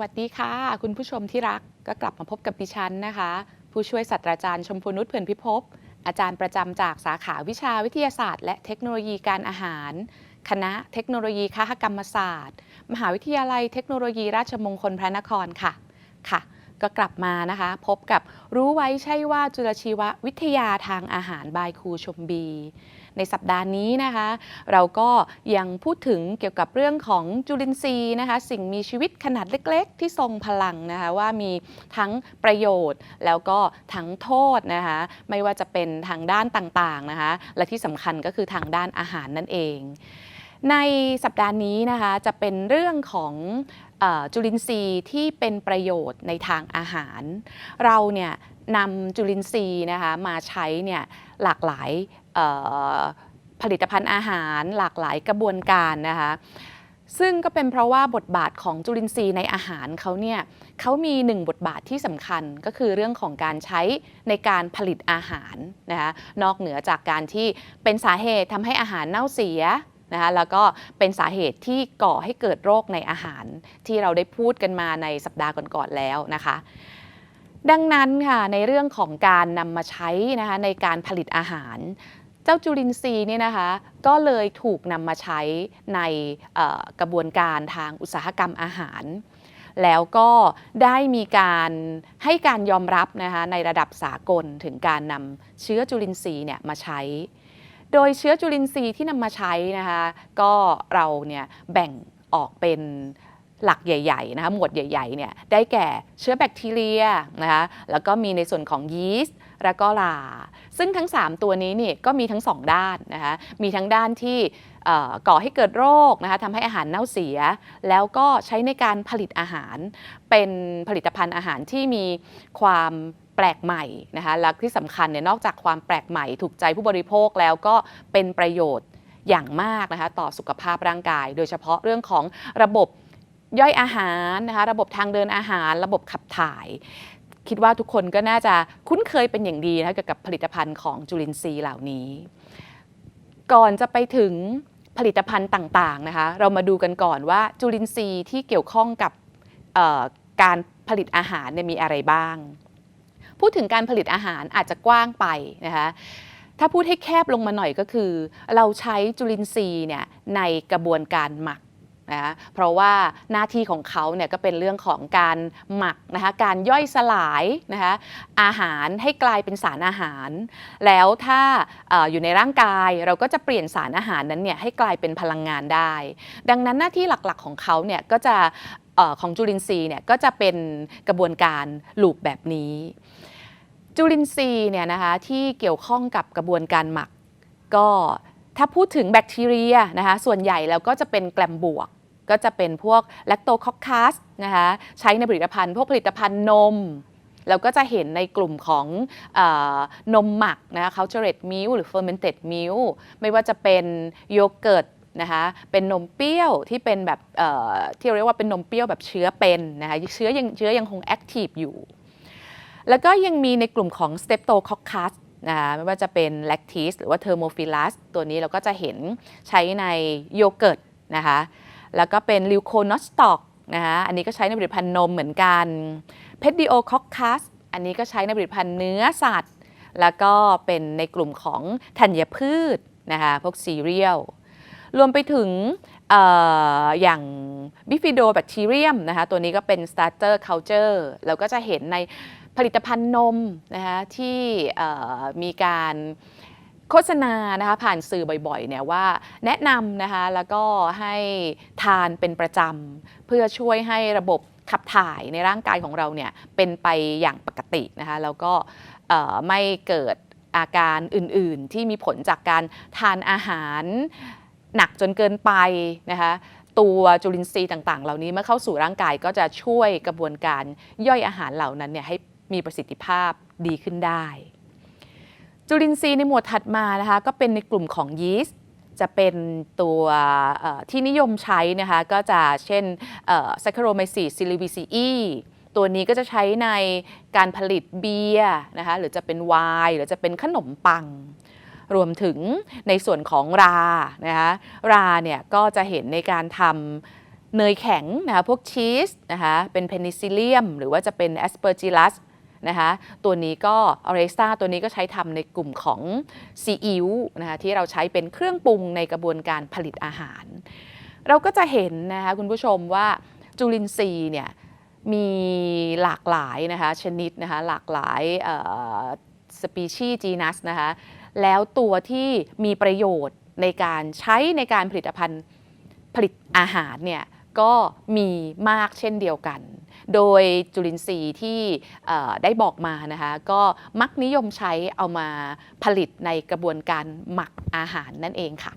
วัสดีค่ะ คุณผู้ชมที่รักก็กลับมาพบกับดิฉันนะคะ ผู้ช่วยศาสตราจารย์ชมพูนุชเผื่อนพิภพอาจารย์ประจำจากสาขาวิชาวิทยาศาสตร์ และเทคโนโลยีการอาหาร คณะเทคโนโลยีคหกรรมศาสตร์ มหาวิทยาลัยเทคโนโลยีราชมงคลพระนครค่ะค่ะ ก็กลับมานะคะ พบกับรู้ไว้ใช่ว่าจุลชีววิทยาทางอาหารบายครูชมบี ในสัปดาห์นี้นะคะ เราก็ยังพูดถึงเกี่ยวกับเรื่องของจุลินทรีย์นะคะ สิ่งมีชีวิตขนาดเล็ก ๆ ที่ทรงพลังนะคะว่ามีทั้งประโยชน์แล้วก็ทั้งโทษนะคะไม่ว่าจะเป็นทางด้านต่างๆนะคะและที่สำคัญก็คือทางด้านอาหารนั่นเองในสัปดาห์นี้นะคะจะเป็นเรื่องของอจุลินทรีย์ที่เป็นประโยชน์ในทางอาหาร เราเนี่ย นำจุลินทรีย์นะคะมาใช้เนี่ยหลากหลายผลิตภัณฑ์อาหาร หลากหลายกระบวนการนะคะซึ่งก็เป็นเพราะว่าบทบาทของจุลินทรีย์ในอาหารเขาเนี่ยเขามีหนึ่งบทบาทที่สำคัญก็คือเรื่องของการใช้ในการผลิตอาหารนะคะนอกเหนือจากการที่เป็นสาเหตุทำให้อาหารเน่าเสียนะคะแล้วก็เป็นสาเหตุที่ก่อให้เกิดโรคในอาหาร ที่เราได้พูดกันมาในสัปดาห์ก่อนๆแล้วนะคะ ดังนั้นค่ะในเรื่องของการนำมาใช้นะคะในการผลิตอาหาร เจ้าจุลินทรีย์เนี่ยนะคะก็เลยถูกนำมาใช้ในกระบวนการทางอุตสาหกรรมอาหาร แล้วก็ได้มีการให้การยอมรับนะคะในระดับสากลถึงการนำเชื้อจุลินทรีย์เนี่ยมาใช้ โดยเชื้อจุลินทรีย์ที่นำมาใช้นะคะก็เราเนี่ยแบ่งออกเป็น หลักใหญ่ๆนะคะหมวดใหญ่ๆเนี่ยได้แก่เชื้อแบคทีเรียนะคะแล้วก็มีในส่วนของยีสต์แล้วก็ลา ซึ่งทั้ง 3 ตัวนี้นี่ก็มีทั้ง 2 ด้านนะคะมีทั้งด้านที่ก่อให้เกิดโรคนะคะทำให้อาหารเน่าเสีย แล้วก็ใช้ในการผลิตอาหาร เป็นผลิตภัณฑ์อาหารที่มีความแปลกใหม่นะคะและที่สำคัญเนี่ยนอกจากความแปลกใหม่ถูกใจผู้บริโภคแล้วก็เป็นประโยชน์อย่างมากนะคะต่อสุขภาพร่างกาย โดยเฉพาะเรื่องของระบบ ย่อยอาหารนะคะระบบทางเดินอาหาร ระบบขับถ่าย คิดว่าทุกคนก็น่าจะคุ้นเคยเป็นอย่างดีนะเกี่ยวกับผลิตภัณฑ์ของจุลินทรีย์เหล่านี้ ก่อนจะไปถึงผลิตภัณฑ์ต่างๆนะคะเรามาดูกันก่อนว่าจุลินทรีย์ที่เกี่ยวข้องกับการผลิตอาหารเนี่ยมีอะไรบ้าง พูดถึงการผลิตอาหารอาจจะกว้างไปนะคะถ้าพูดให้แคบลงมาหน่อยก็คือ เราใช้จุลินทรีย์เนี่ยในกระบวนการหมัก นะคะเพราะว่าหน้าที่ของเขาเนี่ยก็เป็นเรื่องของการหมักนะคะการย่อยสลายนะคะอาหารให้กลายเป็นสารอาหาร แล้วถ้าออยู่ในร่างกายเราก็จะเปลี่ยนสารอาหารนั้นเนี่ยให้กลายเป็นพลังงานได้ ดังนั้นหน้าที่หลักๆของเขาเนี่ยก็จะออของจุลินทรีย์เนี่ยก็จะเป็นกระบวนการลูปแบบนี้ จุลินทรีย์เนี่ยนะคะที่เกี่ยวข้องกับกระบวนการหมักก็ถ้าพูดถึงแบคทีเรียนะคะส่วนใหญ่แล้วก็จะเป็นแกลมบวก ก็จะเป็นพวกแลคโตคอคคัสนะคะใช้ในผลิตภัณฑ์ พวกผลิตภัณฑ์นมเราก็จะเห็นในกลุ่มของอนมหมักนะคะ cultured milk หรือ fermented milk ไม่ว่าจะเป็นโยเกิร์ตนะคะเป็นนมเปรี้ยวที่เป็นแบบที่เรียกว่าเป็นนมเปรี้ยวแบบเชื้อเป็นนะคะเชื้อยังเชื้อยังคงแอคทีฟอยู่ แล้วก็ยังมีในกลุ่มของ Streptococcus นะคะไม่ว่าจะเป็น lactase หรือว่า thermophilus ตัวนี้เราก็จะเห็นใช้ในโยเกิร์ตนะคะ แล้วก็เป็น leuconostoc นะคะอันนี้ก็ใช้ในผลิตภัณฑ์นมเหมือนกัน pediococcus อันนี้ก็ใช้ในผลิตภัณฑ์เนื้อสัตว์ แล้วก็เป็นในกลุ่มของธัญพืชนะคะพวกซีเรียลรวมไปถึงออย่าง bifidobacterium นะคะตัวนี้ก็เป็น starter culture เราก็จะเห็นในผลิตภัณฑ์นมนะคะที่มีการ โฆษณานะคะผ่านสื่อบ่อยๆเนี่ยว่าแนะนำนะคะแล้วก็ให้ทานเป็นประจำเพื่อช่วยให้ระบบขับถ่ายในร่างกายของเราเนี่ยเป็นไปอย่างปกตินะคะแล้วก็ไม่เกิดอาการอื่นๆ ที่มีผลจากการทานอาหารหนักจนเกินไปนะคะตัวจุลินทรีย์ต่างๆ เหล่านี้เมื่อเข้าสู่ร่างกายก็จะช่วยกระบวนการย่อยอาหารเหล่านั้นเนี่ยให้มีประสิทธิภาพดีขึ้นได้ จุลินทรีย์ในหมวดถัดมานะคะก็เป็นในกลุ่มของยีสต์จะเป็นตัวที่นิยมใช้นะคะก็จะเช่นเอ่อ Saccharomyces cerevisiae ตัวนี้ก็จะใช้ในการผลิตเบียร์นะคะหรือจะเป็นไวน์หรือจะเป็นขนมปัง รวมถึงในส่วนของรานะคะราเนี่ยก็จะเห็นในการทำเนยแข็งนะคะพวกชีสนะคะเป็นเพนิซิลเลียม หรือว่าจะเป็นแอสเปอร์จิลัส นะคะตัวนี้ก็อเรซ่าตัวนี้ก็ใช้ทำในกลุ่มของซีอิ๊วนะคะที่เราใช้เป็นเครื่องปรุงในกระบวนการผลิตอาหาร เราก็จะเห็นนะคะคุณผู้ชมว่าจุลินทรีย์เนี่ยมีหลากหลายนะคะชนิดนะคะหลากหลายสปีชีส์จีนัสนะคะแล้วตัวที่มีประโยชน์ในการใช้ในการผลิตภัณฑ์ผลิตอาหารเนี่ยก็มีมากเช่นเดียวกัน โดยจุลินทรีย์ที่ได้บอกมานะคะก็มักนิยมใช้เอามาผลิตในกระบวนการหมักอาหารนั่นเองค่ะ